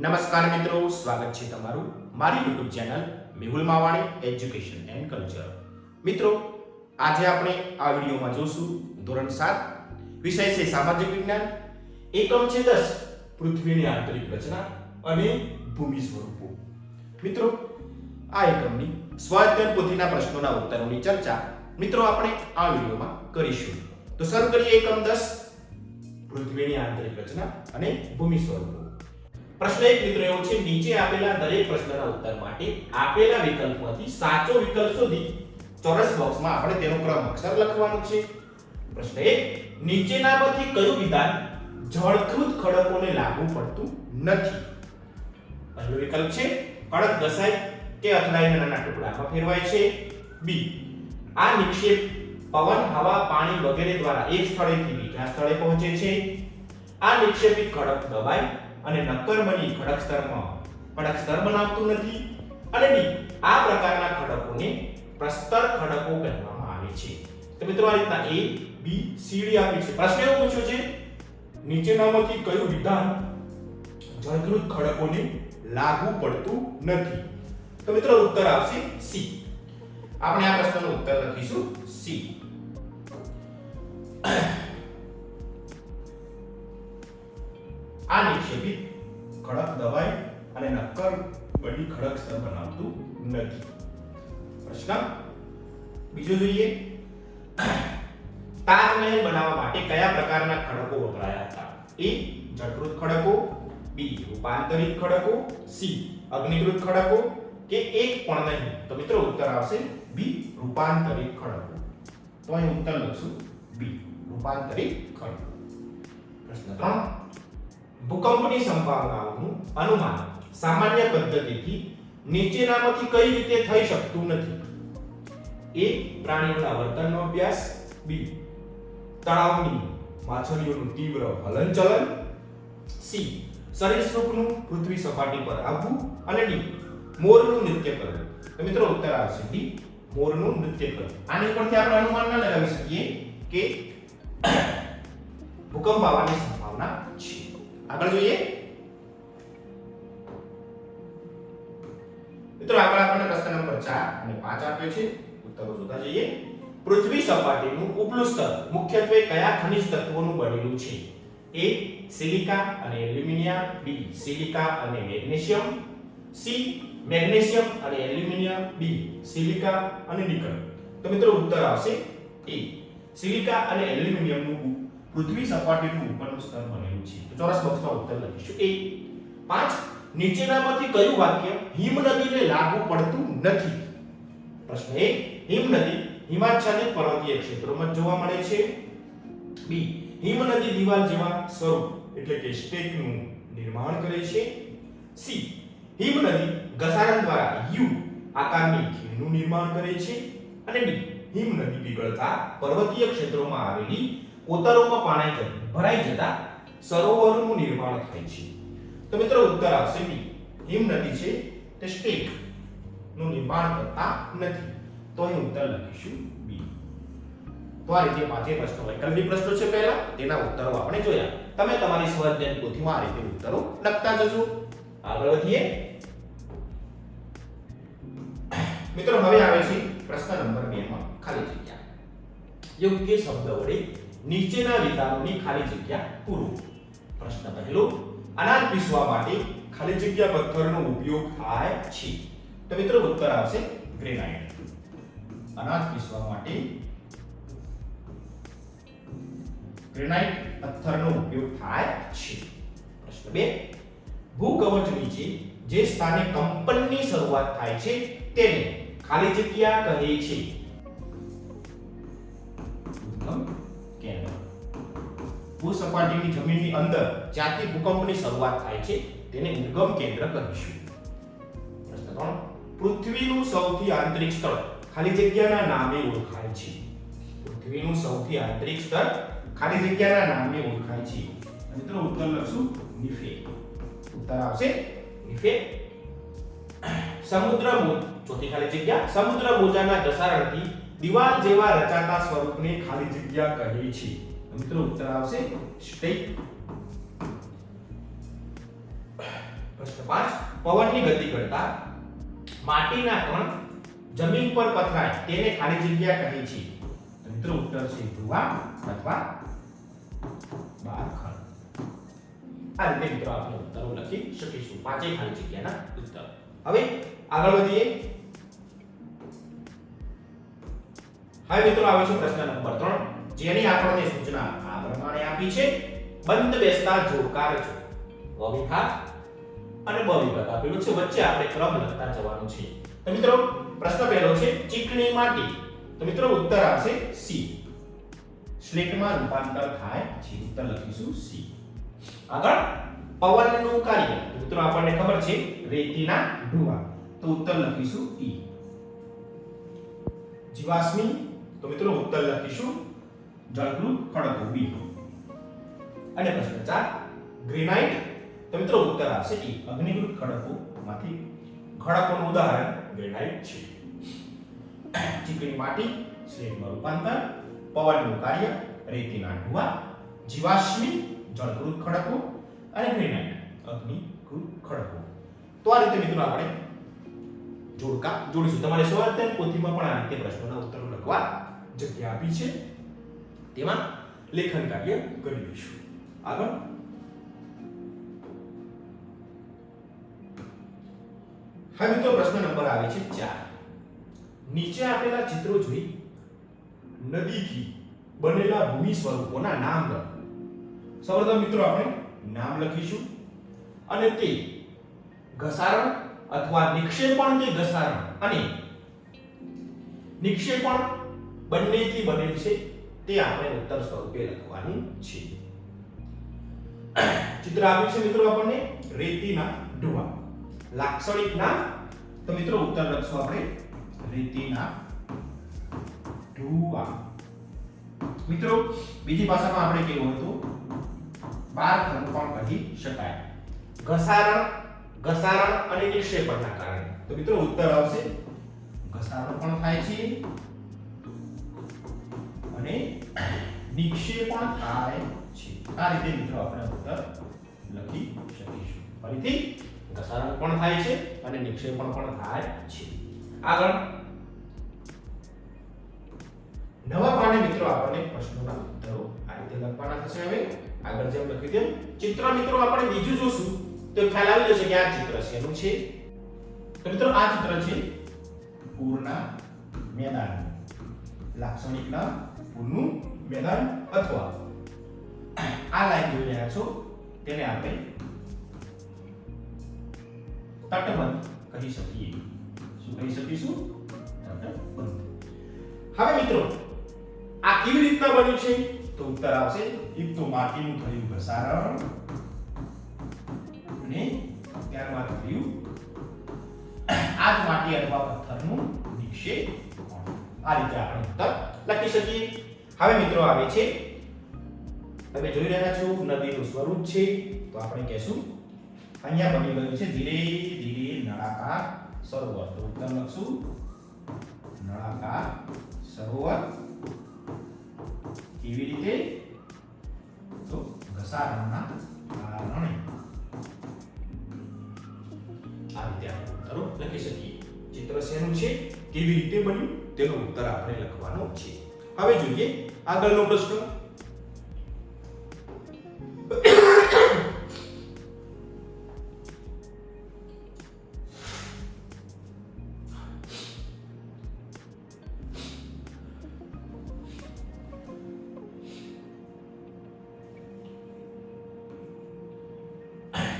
નમસ્કાર મિત્રો, સ્વાગત છે તમારું મારી YouTube channel Mehul Mavani education and culture મિત્રો, આજે આપણે આ વિડીયોમાં જોશું ધોરણ સાત, વિષય છે સામાજિક વિજ્ઞાન. એકમ છે દસ, પૃથ્વીની આંતરિક રચના અને ભૂમિ સ્વરૂપો. મિત્રો, આ એકમની સ્વાધ્યાય પોથીના પ્રશ્નોના ઉત્તરોની ચર્ચા મિત્રો આપણે આ વિડીયોમાં કરીશું. તો શરૂ કરીએ એકમ દસ, પૃથ્વીની આંતરિક રચના અને ભૂમિ સ્વરૂપો. પ્રશ્ન એક મિત્રો એવો છે, નીચે આપેલા દરેક પ્રશ્નના ઉત્તર માટે આપેલા વિકલ્પમાંથી સાચો વિકલ્પ શોધી ચોરસ બોક્સમાં આપણે તેનો ક્રમ અક્ષર લખવાનો છે. પ્રશ્ન એક નીચેનામાંથી કયું વિધાન જળકૃત ખડકોને લાગુ પડતું નથી? પહેલો વિકલ્પ છે, કડક ઘસાય કે અથડાઈને નાના ટુકડામાં ફેરવાય છે. બી, આ નિક્ષેપ પવન, હવા, પાણી વગેરે દ્વારા એક સ્થળેથી બીજા સ્થળે પહોંચે છે. આ નિક્ષેપિત ખડક દબાય અને નક્કર બની ખડક સ્તરમાં. ખડક સ્તર બનાવતું નથી અને આ પ્રકારના ખડકોને પ્રસ્તર ખડકો કહેવામાં આવે છે. તો મિત્રો આ રીતના એ બી સી ડી આપી છે. પ્રશ્ન એવો પૂછ્યો છે, નીચેનામાંથી કયું વિધાન જળકૃત ખડકોને લાગુ પડતું નથી? તો મિત્રો ઉત્તર આવશે સી આપણે આ પ્રશ્નનો ઉત્તર લખીશું સી નિક્ષેપિત ખડક દબાય અને નક્કર બની ખડક સ્તર બનાવતું નથી. પ્રશ્ન? બીજો જોઈએ. તાજમહેલ બનાવવા માટે કયા પ્રકારના ખડકો વપરાયા હતા? એ જળકૃત ખડકો, બી રૂપાંતરિત ખડકો, સી અગ્નિકૃત ખડકો કે એક પણ નહીં? તો મિત્રો ઉત્તર આવશે બી રૂપાંતરિત ખડકો. તો અહીં ઉત્તર લખશું બી રૂપાંતરિત ખડકો. પ્રશ્ન ત્રણ. ભૂકંપની સંભાવનાઓનું અનુમાન સામાન્ય પદ્ધતિથી નીચેનામાંથી કઈ રીતે થઈ શકતું નથી. એ પ્રાણીઓના વર્તનનો અભ્યાસ. બી, તળાવની માછલીઓનું તીવ્ર હલનચલન. સી સરીસૃપનું પૃથ્વી સપાટી પર આવવું. અને ડી, મોરનું નૃત્ય કરવું મિત્રો ઉત્તર આવશે ડી, મોરનું નૃત્ય કરવું આની પરથી આપણે અનુમાન ન લગાવી શકીએ કે ભૂકંપ આવવાની સંભાવના છે. આગળ જોઈએ. મિત્રો, આગળ આપણને પ્રશ્ન નંબર 4 અને 5 આપ્યો છે. ઉત્તરો જોતા જઈએ. પૃથ્વી સપાટીનું ઉપલું સ્તર મુખ્યત્વે કયા ખનિજ તત્વોનું બનેલું છે? એ, સિલિકા અને એલ્યુમિનિયમ. બી, સિલિકા અને મેગ્નેશિયમ. સી, મેગ્નેશિયમ અને એલ્યુમિનિયમ. બી સિલિકા અને નિકલ. તો મિત્રો, ઉત્તર આવશે એ. સિલિકા અને એલ્યુમિનિયમનું પૃથ્વી સપાટીનું ઉપરનું સ્તર બનેલું છે. તો ચોરસ બોક્સમાં ઉત્તર લખીશું. એ પાંચ, નીચેનામાંથી કયું વાક્ય હિમ નદીને લાગુ પડતું નથી? પ્રશ્ન એ હિમ નદી હિમાચ્છાદિત પર્વતીય ક્ષેત્રોમાં જોવા મળે છે. બી હિમ નદી દિવાલ જેવા સ્વરૂપ, એટલે કે સ્ટેકનું નિર્માણ કરે છે. સી હિમ નદી ઘસારણ દ્વારા યુ આકારની ખીણનું નિર્માણ કરે છે. અને ડી હિમ નદી પીગળતા પર્વતીય ક્ષેત્રોમાં આવેલી કોતરોમાં પાણી ભરાઈ જતા સરોવરોનું નિર્માણ થાય છે. તો મિત્રો ઉત્તર આવશે બી હિમ નદી છે તે સ્ટેકનું નિર્માણ કરતા નથી. તો અહીં ઉત્તર લખીશું બી. તો આ રીતે પાંચે પ્રશ્નો વૈકલ્પિક પ્રશ્નો છે પહેલા, તેના ઉત્તરો આપણે જોયા. તમે તમારી સ્વાધ્યાય પોથીમાં આ રીતે ઉત્તરો લખતા જજો. આગળ વધીએ. મિત્રો હવે આવે છે પ્રશ્ન નંબર 2 માં ખાલી જગ્યા. યોગ્ય શબ્દ વડે નીચેના વિધાનોની ખાલી જગ્યા પૂરો. પ્રશ્ન પહેલો, અનાજ પીસવા માટે ખાલી જગ્યા પથ્થરનો ઉપયોગ થાય છે. તો મિત્રો ઉત્તર આવશે ગ્રેનાઇટ. અનાજ પીસવા માટે ગ્રેનાઇટ પથ્થરનો ઉપયોગ થાય છે. પ્રશ્ન બે ભૂકવચ નીચે જે સ્થાને કંપનની શરૂઆત થાય છે તેને ખાલી જગ્યા કહે છે. ભૂસપાટીની જમીનની અંદર જ્યાંથી ભૂકંપની શરૂઆત થાય છે, તેને ઉદ્ગમ કેન્દ્ર કહીશું. પ્રશ્ન ત્રણ, પૃથ્વીનું સૌથી આંતરિક સ્થળ ખાલી જગ્યાના નામે ઓળખાય છે. પૃથ્વીનું સૌથી આંતરિક સ્થળ ખાલી જગ્યાના નામે ઓળખાય છે. મિત્રો ઉત્તર લખશું નિફે ઉત્તર આવશે નિફે સમુદ્ર ચોથી ખાલી જગ્યા, સમુદ્ર મોજાના ઘસારણથી દિવાલ જેવા રચાતા સ્વરૂપને ખાલી જગ્યા કહે છે. મિત્રો, ઉત્તર આવશે સ્ટેટ. પ્રશ્ન પાંચ, પવનની ગતિ કરતા માટીના કણ જમીન પર પથરાય, તેને ખાલી જગ્યા કહે છે. મિત્રો, ઉત્તર છે ધ્રુવા અથવા બારખણ આ રીતે મિત્રો આપણે ઉત્તરો લખી શકીશું. પાંચેય ખાલી જગ્યાના ઉત્તર. હવે આગળ વધીએ. હવે મિત્રો, આવે છે પ્રશ્ન નંબર 3 જેની આપણને સૂચના આ પ્રમાણે આપી છે, બંધ બેસતા જોડકાર જો અવિભાગ અને બ વિભાગ આપેલું છે, વચ્ચે આપણે ક્રમ લખતા જવાનું છે. તો મિત્રો, પ્રશ્ન પહેલો છે, ચીકણી માટી. તો મિત્રો, ઉત્તર આવશે સી સ્લેટમાં રૂપાંતર થાય છે. ઉત્તર લખીશું સી આગળ, પવનનું કાર્ય. મિત્રો, આપણને ખબર છે, રેતીના ઢુવા. તો ઉત્તર લખીશું ઈ જીવાશ્મી. તો મિત્રો, ઉત્તર લખીશું જળકૃત ખડકો બી અને પ્રશ્ન ચાર, ગ્રેનાઇટ, તો મિત્રો ઉત્તર આવશે ઈ અગ્નિકૃત ખડકોમાંથી, ખડકોનું ઉદાહરણ ગ્રેનાઇટ છે. ચીકણી માટી સ્લેબમાં રૂપાંતર, પવનનું કાર્ય, રેતીના ઢુવા, જીવાશ્મી જળકૃત ખડકો અને ગ્રેનાઇટ અગ્નિકૃત ખડકો. તો આ રીતે મિત્રો આપણે જોડકા જોડીશું. તમારે સ્વાધ્યાય પોથીમાં પણ આ રીતે પ્રશ્નોના ઉત્તરો લખવા જગ્યા આપી છે. તેમાં લેખન કાર્ય કરી લઈશું. આગળ. હવે મિત્રો, પ્રશ્ન નંબર આવે છે ચાર. નીચે આપેલા ચિત્રો જોઈ નદીથી બનેલા ભૂમિ સ્વરૂપોના નામ લખો. સૌપ્રથમ મિત્રો, આપણે નામ લખીશું અને તે ઘસારણ અથવા નિક્ષેપણ કે ઘસારણ અને નિક્ષેપણ બંનેથી બનેલ છે તે આપણે ઉત્તર સ્વરૂપે લખવાની છે. ચિત્ર આપ્યું છે મિત્રો આપણને રેતીના ઢોવા. લાક્ષણિક નામ તો મિત્રો ઉત્તર લખશું આપણે. રેતીના ઢોવા. મિત્રો, બીજી ભાષામાં આપણે કેવું હતું? બાર ખંડ પણ કહી શકાય. ઘસારણ ઘસારણ અને નિક્ષેપણના કારણે. તો મિત્રો ઉત્તર આવશે. ઘસારણ પણ થાય છે. અને નિક્ષેપણ થાય છે. આ રીતે મિત્રો આપણે ઉત્તર લખી શકીશું. ફરીથી પ્રસારણ પણ થાય છે અને નિક્ષેપણ પણ થાય છે. આગળ. નવા પાને મિત્રો આપણને પ્રશ્નોના ઉત્તરો આ રીતે લખવાના થશે હવે. આગળ જેમ લખ્યું તેમ ચિત્ર મિત્રો આપણે બીજું જોશું. તો ખ્યાલ આવી જશે કે આ ચિત્ર છે એનું છે? તો મિત્રો આ ચિત્ર છે પૂરના મેદાન. લાક્ષણિક નામ પૂરનું મેદાન અથવા. આ લાઈન જોઈ રહ્યા છો, તેને આપણે તટબંધ કહી શકીએ. શું કહી શકીશું? તટબંધ. હવે મિત્રો, આ કેવી રીતના બન્યું છે? તો ઉત્તર આવશે એક તો માટીનું થયું ઘસારણ. અને ત્યારબાદ થયું આ જ માટી અથવા પથ્થરનું નિક્ષેપ આ રીતે આપણે ઉત્તર લખી શકીએ. હવે મિત્રો આવે છે. તમે જોઈ રહ્યા છો નદીનું સ્વરૂપ છે. તો આપણે કહેશું, અહીંયા બની ગયું છે ધીરે ધીરે નળાકાર સરોવર. તો ઉત્તર લખશું, નળાકાર સરોવર. કેવી રીતે? તો ઘસારાના કારણે. આ રીતે આપણે લખી શકીએ. ચિત્ર શેનું છે? કેવી રીતે બન્યું? તેનો ઉત્તર આપણે લખવાનો છે. હવે જોઈએ આગળનો પ્રશ્ન.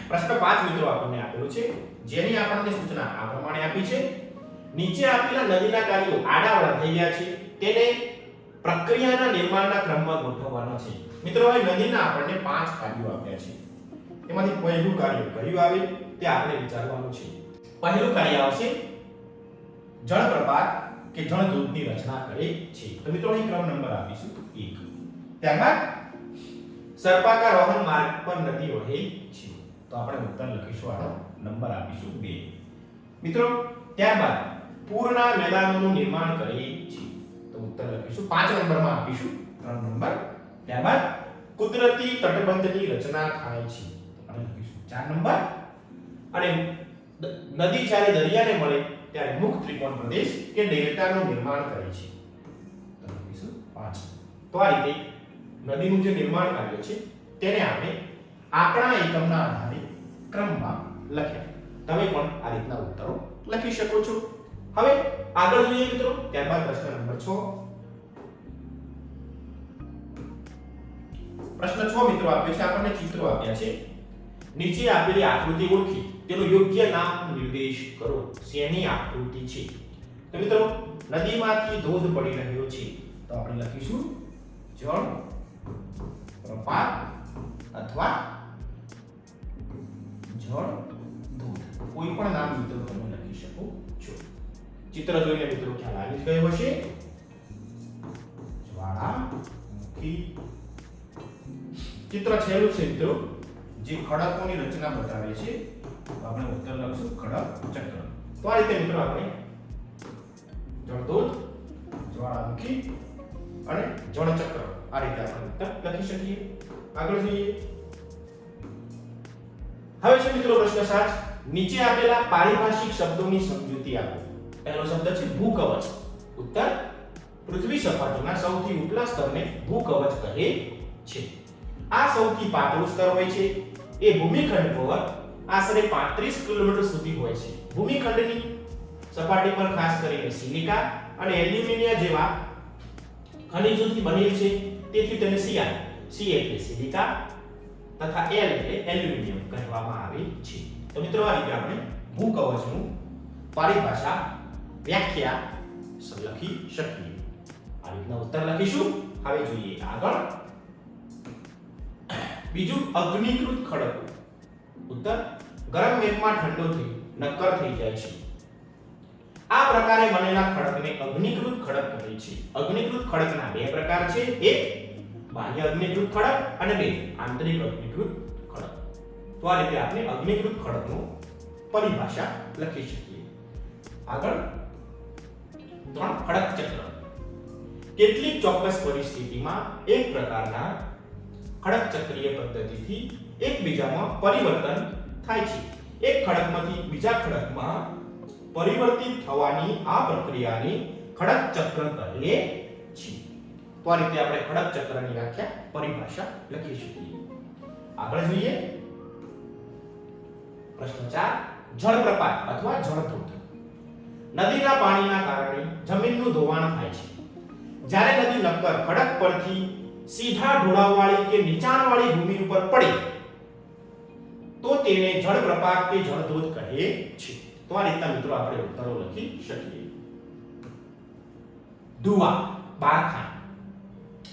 પ્રશ્ન પાંચ મિત્રો આપણને આપેલો છે. જેની આપણને સૂચના આ પ્રમાણે આપી છે. નીચે આપેલા નદીના કાર્યો આડાવાળા થઈ ગયા છે. તેને પ્રક્રિયાના નિર્માણના ક્રમમાં ગોઠવવાનો છે. મિત્રો, હવે નદીના આપણને પાંચ કાર્યો આપ્યા છે. એમાંથી પહેલું કાર્ય કયું આવે તે આપણે વિચારવાનું છે. પહેલું કાર્ય આવશે જળપ્રપાત કે જળધોધની રચના કરે છે. તો મિત્રો, અહીં ક્રમ નંબર આપીશું 1 ત્યારબાદ સર્પાકાર વહન માર્ગ પર નદી વહે છે. તો આપણે ઉત્તર લખીશું, આનો નંબર આપીશું 2 મિત્રો, ત્યારબાદ પૂરના મેદાનોનું નિર્માણ કરે છે. ઉત્તર લખીશું પાંચ નંબરમાં આપીશું. ત્રણ નંબર. ત્યારબાદ કુદરતી તટબંધની રચના થાય છે. લખીશું ચાર નંબર. અને નદી જ્યારે દરિયાને મળે, ત્યારે મુખ ત્રિકોણ પ્રદેશ કે ડેલ્ટાનું નિર્માણ કરે છે. પાંચ તો આ રીતે નદીનું જે નિર્માણ કાર્ય છે, તેને આપણે આપણા એકમના આધારે ક્રમમાં લખ્યા. તમે પણ આ રીતના ઉત્તરો લખી શકો છો. હવે આગળ જોઈએ મિત્રો, ત્યારબાદ પ્રશ્ન નંબર 6 પ્રશ્ન 6 મિત્રો આપ્યો છે, આપણને ચિત્રો આપ્યા છે. નીચે આપેલી આકૃતિ ઓળખી, તેનું યોગ્ય નામ નિર્દેશ કરો. શેની આકૃતિ છે? તો મિત્રો, નદીમાંથી ધોધ પડી રહ્યો છે. તો આપણે લખીશું, જળ, પ્રપાત અથવા જળ, ધોધ. કોઈ પણ નામ મિત્રો તમે લખી શકો. ચિત્ર જોઈને મિત્રો ખ્યાલ આવી ગયો હશે. જ્વાળામુખી ચિત્ર છેલ્લું છે મિત્રો, જે ખડકોની રચના બતાવે છે. આપણે ઉત્તર લખશું ખડક ચક્ર. તો આ રીતે મિત્રો આપણે જળદોત જ્વાળામુખી અને જળચક્ર આ રીતે આપણે ઉત્તર લખી શકીએ. આગળ જોઈએ. હવે છે મિત્રો પ્રશ્ન સાત. નીચે આપેલા પારિભાષિક શબ્દોની સમજૂતી આપો. પહેલો શબ્દ છે ભૂકવચ. ઉત્તર, પૃથ્વી સપાટીના સૌથી ઉપલા સ્તરને ભૂકવચ કહે છે. આ સૌથી પાતળું સ્તર હોય છે. એ ભૂમિખંડ પર આશરે 35 કિલોમીટર સુધી હોય છે. ભૂમિખંડની સપાટી પર ખાસ કરીને સિલિકા અને એલ્યુમિનિયા જેવા ખનિજોથી બનેલ છે. તેથી તેને સીઆર સી એટલે સિલિકા તથા એલ એટલે એલ્યુમિનિયમ કહેવામાં આવે છે. તો મિત્રો, આ રીતે આપણે ભૂકવચનું પારિભાષા વ્યાખ્યા લખી શકીએ આ રીતના ઉત્તર લખીશું હવે જોઈએ આગળ બીજું અગ્નિકૃત ખડકો ઉત્તર ગરમ મેઘમાં ઠંડો થઈ નક્કર થઈ જાય છે આ પ્રકારે બનેલા ખડકને અગ્નિકૃત ખડક કહે છે અગ્નિકૃત ખડકના બે પ્રકાર છે એક બાહ્ય અગ્નિકૃત ખડક અને બે આંતરિક અગ્નિકૃત ખડક તો આ રીતે આપણે અગ્નિકૃત ખડકનો પરિભાષા લખી શકીએ આગળ ત્રણ ખડક ચક્ર. કેટલીક ચોક્કસ પરિસ્થિતિમાં એક પ્રકારના ખડક ચક્રીય પદ્ધતિથી એકબીજામાં પરિવર્તન થાય છે. એક ખડકમાંથી બીજા ખડકમાં પરિવર્તિત થવાની આ પ્રક્રિયાને ખડક ચક્ર કહીએ છીએ. તો આ રીતે આપણે ખડક ચક્રની વ્યાખ્યા પરિભાષા લખી શકીએ. આગળ જોઈએ. પ્રશ્ન 4 જળપ્રપાત અથવા જળધોધ. નદીના પાણીના કારણે જમીનનું ધોવાણ થાય છે. જ્યારે નદી નક્કર ખડક પરથી સીધા ઢોળાવવાળી કે નીચાણવાળી ભૂમિ ઉપર પડે, તો તેને જળપ્રપાત કે જળધોધ કહે છે. તો આ રીતના મિત્રો આપણે ઉત્તરો લખી શકીએ. ધુવા બારખાન.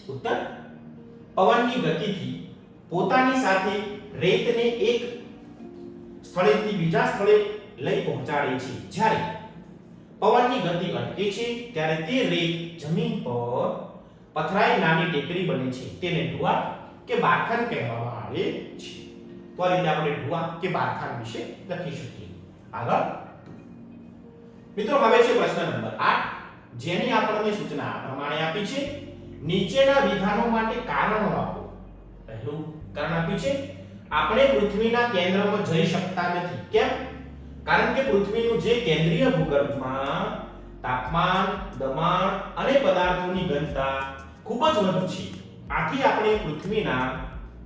ઉત્તર? પવનની ગતિથી પોતાની સાથે રેતને એક સ્થળેથી બીજા સ્થળે લઈ પહોંચાડે છે. જ્યારે પવનની ગતિ અટકે છે, ત્યારે તે રેત જમીન પર પથરાઈ નાની ટેકરી બને છે. તેને ઢુવા કે બારખાન કહેવામાં આવે છે. તો આ રીતે આપણે ઢુવા કે બારખાન વિશે લખી શકીએ. આગળ. મિત્રો, હવે છે પ્રશ્ન નંબર 8 જેની આપણને સૂચના આ પ્રમાણે આપી છે, નીચેના વિધાનો માટે કારણો આપો. પહેલું કારણ આપ્યું છે, આપણે પૃથ્વીના કેન્દ્રમાં જઈ શકતા નથી. કેમ? કારણ કે પૃથ્વીનું જે કેન્દ્રીય ભૂગર્ભમાં તાપમાન, દબાણ અને પદાર્થોની ઘનતા ખૂબ જ વધુ છે. આથી આપણે પૃથ્વીના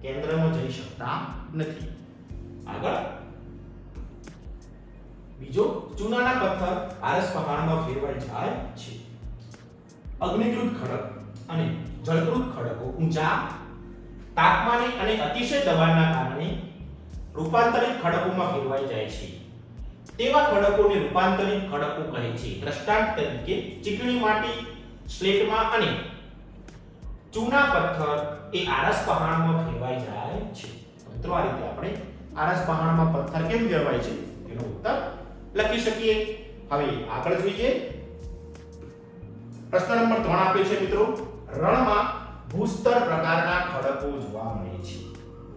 કેન્દ્રમાં જઈ શકતા નથી. આગળ. બીજો, ચૂનાના પથ્થર આરસ પહાડમાં ફેરવાઈ જાય છે. અગ્નિકૃત ખડક અને જળકૃત ખડકો ઊંચા તાપમાને અને અતિશય દબાણના કારણે રૂપાંતરિત ખડકોમાં ફેરવાઈ જાય છે. તેવા ખડકોને રૂપાંતરિત ખડકો કહે છે. દ્રષ્ટાંત તરીકે ચીકણી માટી, સ્લેટમાં અને ચૂના પથ્થર એ આરસ પહાણમાં ફેરવાઈ જાય છે. મિત્રો, આ રીતે આપણે આરસ પહાડમાં પથ્થર કેમ ફેરવાય છે? તેનો ઉત્તર લખી શકીએ. હવે આગળ જોઈએ. પ્રશ્ન નંબર 3 આપ્યો છે મિત્રો. રણમાં ભૂસ્તર પ્રકારના ખડકો જોવા મળે છે.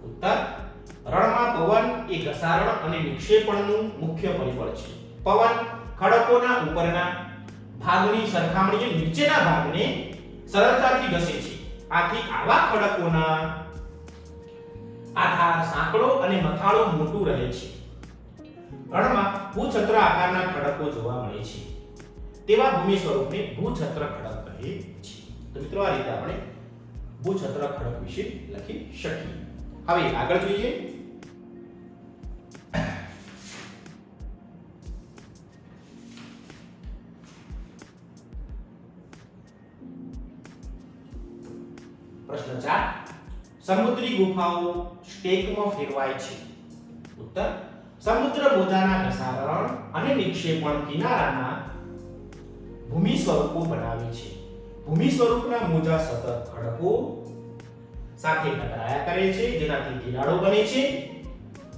ઉત્તર રણમાં પવન એ ઘસારણ અને નિક્ષેપણનું મુખ્ય પરિબળ છે. પવન ખડકોના ઉપરના ભાગની સરખામણીએ નીચેના ભાગને સરળતાથી ઘસે છે. આથી આવા ખડકોના આધાર સાંકડો અને મથાળો મોટું રહે છે. રણમાં ભૂછત્ર આકારના ખડકો જોવા મળે છે. તેવા ભૂમિ સ્વરૂપને ભૂછત્ર ખડક કહે છે. તો મિત્રો, આ રીતે આપણે ભૂછત્ર ખડક વિશે લખી શકીએ. હવે આગળ જોઈએ. ગુફાઓ સ્ટેકમાં ફેરવાય છે. ઉત્તર, સમુદ્ર મોજાના ઘસારણ અને નિક્ષેપણ કિનારાના ભૂમિ સ્વરૂપો બનાવે છે. ભૂમિ સ્વરૂપના મોજા સતત ખડકો સાથે ટકરાયા કરે છે, જેનાથી કિનારો બને છે.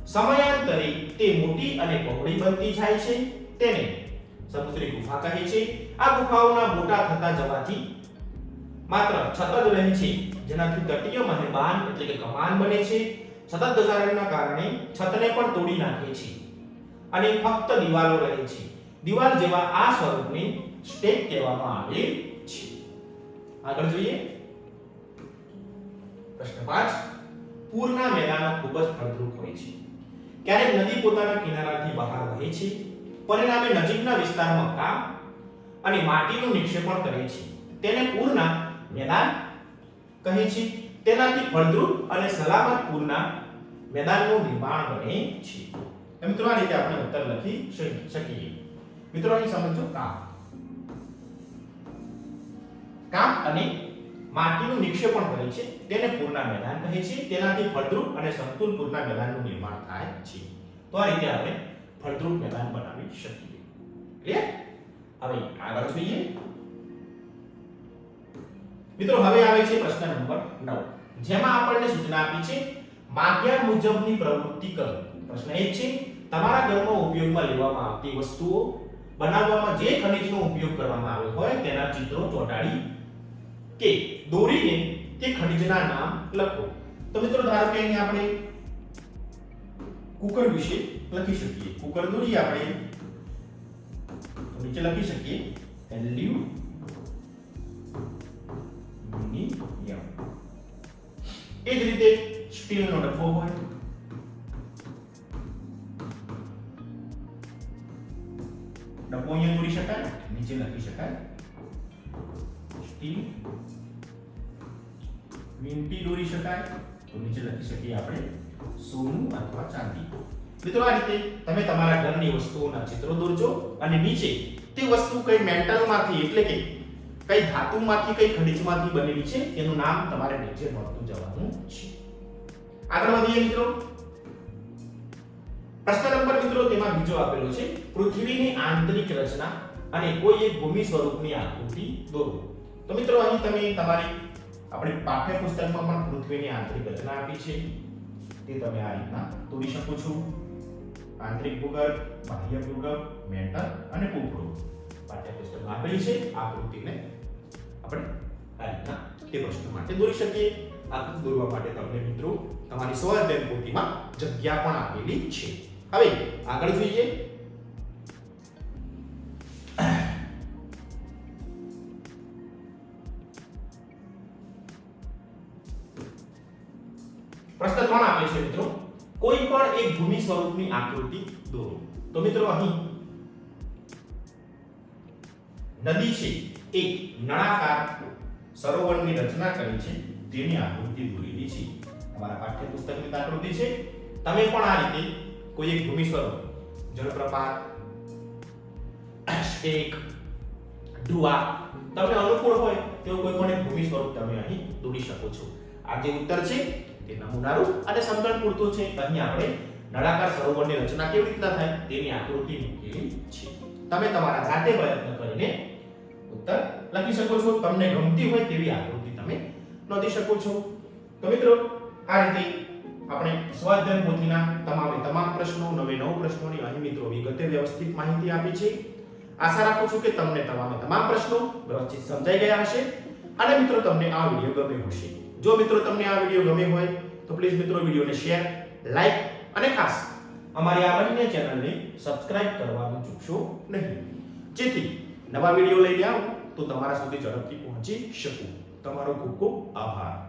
સમયાંતરે તે મોટી અને પહોળી બનતી જાય છે. તેને સમુદ્રી ગુફા કહે છે. આ ગુફાઓના મોટા થતા જવાથી માત્ર છત જ રહે છે. જેનાથી તટીય મહેમાન એટલે કે કમાન બને છે. સતત ઘસારણના કારણે છતને પણ તોડી નાખે છે. અને ફક્ત દિવાલો રહે છે. દિવાલ જેવા આ સ્વરૂપને સ્ટેક કહેવામાં આવે છે. આગળ જોઈએ. પ્રશ્ન 5 પૂરના મેદાનો ખૂબ જ ફળદ્રુપ હોય છે. ક્યારેક નદી પોતાના કિનારાથી બહાર વહે છે. પરિણામે નજીકના વિસ્તારમાં કામ અને માટીનું નિક્ષેપણ કરે છે. તેને પૂરના મેદાન કહે છે. તેનાથી ફળદ્રુપ અને સલામત પૂરના મેદાનનું નિર્માણ બને છે. મિત્રો આ રીતે આપણે ઉત્તર લખી શકીએ. મિત્રો અહીં સમજો કામ. કામ અને માટીનું નિક્ષેપણ કરે છે. તેને પૂરના મેદાન કહે છે. તેનાથી ફળદ્રુપ અને સંતુલ પૂરના મેદાનનું નિર્માણ થાય છે. તો આ રીતે આપણે ફળદ્રુપ મેદાન બનાવી શકીએ. ક્લિયર હવે આગળ જોઈએ. મિત્રો, હવે આવે છે પ્રશ્ન નંબર 9 જેમાં આપણને સૂચના આપી છે, માગ્યા મુજબની પ્રવૃત્તિ કરો. પ્રશ્ન એ છે, તમારા ઘરમાં ઉપયોગમાં લેવામાં આવતી વસ્તુઓ બનાવવામાં જે ખનિજનો ઉપયોગ કરવામાં આવ્યો હોય તેના ચિત્રો ચોંટાડી કે દોરીને તે ખનિજના નામ લખો. તો મિત્રો, ધારો કે અહીં આપણે કુકર વિશે લખી શકીએ. કુકર દોરી આપણે. નીચે લખી શકીએ. એલ્યુ મિનિયમ એ જ રીતે સ્ટીલનો ડબ્બો હોય. ડબ્બો અહીંયા દોરી શકાય, નીચે લખી શકાય. સ્ટીલ. વીંટી દોરી શકાય, તો નીચે લખી શકીએ આપણે સોનું અથવા ચાંદી. મિત્રો, આ રીતે તમે તમારા ઘરની વસ્તુઓના ચિત્રો દોરજો અને નીચે તે વસ્તુ કઈ મેટલમાંથી, એટલે કે કઈ ધાતુમાંથી, કઈ ખનિજમાંથી બનેલી છે, એનું નામ તમારે નીચે મળતું જવાનું છે. આગળ વધીએ મિત્રો. પ્રશ્ન નંબર મિત્રો, તેમાં બીજો આપેલો છે, પૃથ્વીની આંતરિક રચના અને કોઈ એક ભૂમિ સ્વરૂપની આકૃતિ દોરો. તો મિત્રો, અહીં તમે તમારી, આપણી પાઠ્યપુસ્તકમાં પણ પૃથ્વીની આંતરિક રચના આપી છે. તે તમે આ રીતના દોરી શકો છો. આંતરિક ભૂગર્ભ, બાહ્ય ભૂગર્ભ, મેટલ અને કુકરો પાઠ્યપુસ્તકમાં આપેલી છે આકૃતિને આપણે આ તે વસ્તુ માટે દોરી શકીએ. આકૃતિ દોરવા માટે તમને મિત્રો તમારી સ્વાધ્યાય પોથીમાં જગ્યા પણ આપેલી છે. હવે આગળ જોઈએ. પ્રશ્ન ત્રણ આપે છે મિત્રો. કોઈ પણ એક ભૂમિ સ્વરૂપની આકૃતિ દોરો. તો મિત્રો અહીં નદી છે. એક નળાકાર સરોવરની રચના કરી છે તેની આકૃતિ દોરેલી છે. તમારા પાઠ્યપુસ્તકની આકૃતિ છે. તમે પણ આ રીતે કોઈ એક ભૂમિ સ્વરૂપ, જળપ્રપાત, સ્ટેક, ડુઆ, તમને અનુકૂળ હોય તેવું કોઈ પણ એક ભૂમિ સ્વરૂપ તમે અહીં દોરી શકો છો. આ જે ઉત્તર છે, તે નમૂનારૂપ અને સમતળ પૂરતું છે. અહીં આપણે નળાકાર સરોવરની રચના કેવી રીતના થાય તેની આકૃતિ મૂકેલી છે. તમે તમારા જાતે પ્રયત્ન કરીને ઉત્તર લખી શકો છો. તમને ગમતી હોય તેવી આકૃતિ તમે નોંધી શકો છો. તો મિત્રો, આ રીતે આપણે સ્વાધ્યાય પોથીના તમામે તમામ પ્રશ્નો નવે નવ પ્રશ્નોની અહીં મિત્રો વિગતે વ્યવસ્થિત માહિતી આપી છે. આશા રાખું છું કે તમને તમામે તમામ પ્રશ્નો વ્યવસ્થિત સમજાઈ ગયા હશે. અને મિત્રો, તમને આ વીડિયો ગમ્યો હશે. જો મિત્રો, તમને આ વીડિયો ગમ્યો હોય, તો પ્લીઝ મિત્રો વિડીયોને શેર, લાઈક અને ખાસ અમારી આ બંને ચેનલને સબસ્ક્રાઇબ કરવાનું ચૂકશો નહીં. જેથી નવા વીડિયો લઈને આવું તો તમારા સુધી ઝડપથી પહોંચી શકું. તમારો ખૂબ ખૂબ આભાર.